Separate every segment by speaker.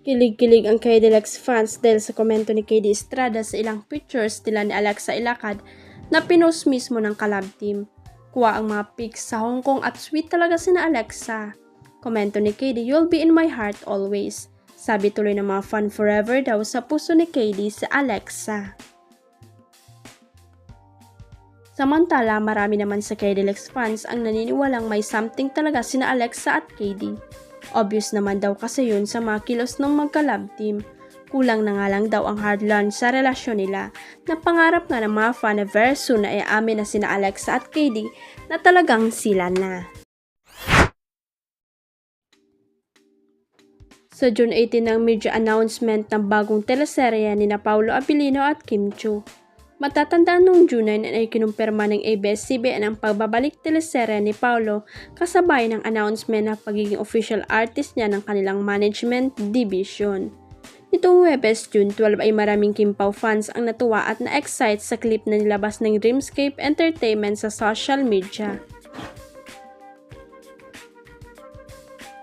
Speaker 1: Kilig-kilig ang KD Lex fans dahil sa komento ni KD Estrada sa ilang pictures nila ni Alexa Ilacad na pinost mismo ng collab team. Kuha ang mga pics sa Hong Kong at sweet talaga sina Alexa. Komento ni KD, you'll be in my heart always. Sabi tuloy ng mga fan forever daw sa puso ni KD sa Alexa. Samantala, marami naman sa KD Lex fans ang naniniwalang may something talaga sina Alexa at KD. Obvious naman daw kasi yun sa mga kilos ng magka-love team. Kulang na nga lang daw ang hard launch sa relasyon nila na pangarap nga ng mga fan na iamin na sina Alexa at KD na talagang sila na. Sa June 18 ng media announcement ng bagong teleserye ni na Paulo Abilino at Kim Chu. Matatandaan noong June 9 ay kinumpirma ng ABS-CBN ang pagbabalik teleserye ni Paulo kasabay ng announcement na pagiging official artist niya ng kanilang management division. Nitong Webes, June 12 ay maraming Kim Pao fans ang natuwa at na-excite sa clip na nilabas ng Dreamscape Entertainment sa social media.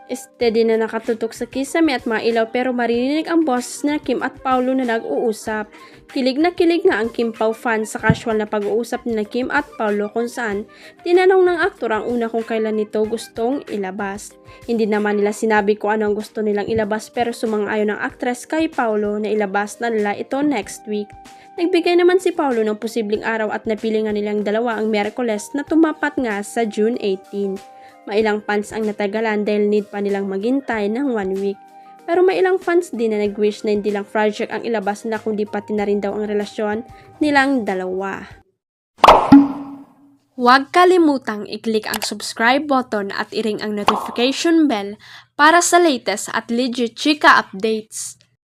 Speaker 1: Steady na nakatutok sa kisame at mga ilaw pero marinig ang boses na Kim at Paulo na nag-uusap. Kilig na kilig nga ang Kim Pao fans sa casual na pag-uusap ni Kim at Paulo kung saan tinanong ng aktor ang una kung kailan nito gustong ilabas. Hindi naman nila sinabi kung ano ang gusto nilang ilabas pero sumang-ayon ng aktres kay Paulo na ilabas na nila ito next week. Nagbigay naman si Paulo ng posibleng araw at napili nga nilang dalawa ang Miyerkules na tumapat nga sa June 18. Mailang fans ang natagalan dahil need pa nilang maghintay ng one week. Pero may ilang fans din na nag-wish na hindi lang project ang ilabas nila kundi pati na rin daw ang relasyon nilang dalawa. Huwag kalimutang i-click ang subscribe button at i-ring ang notification bell para sa latest at legit chika updates.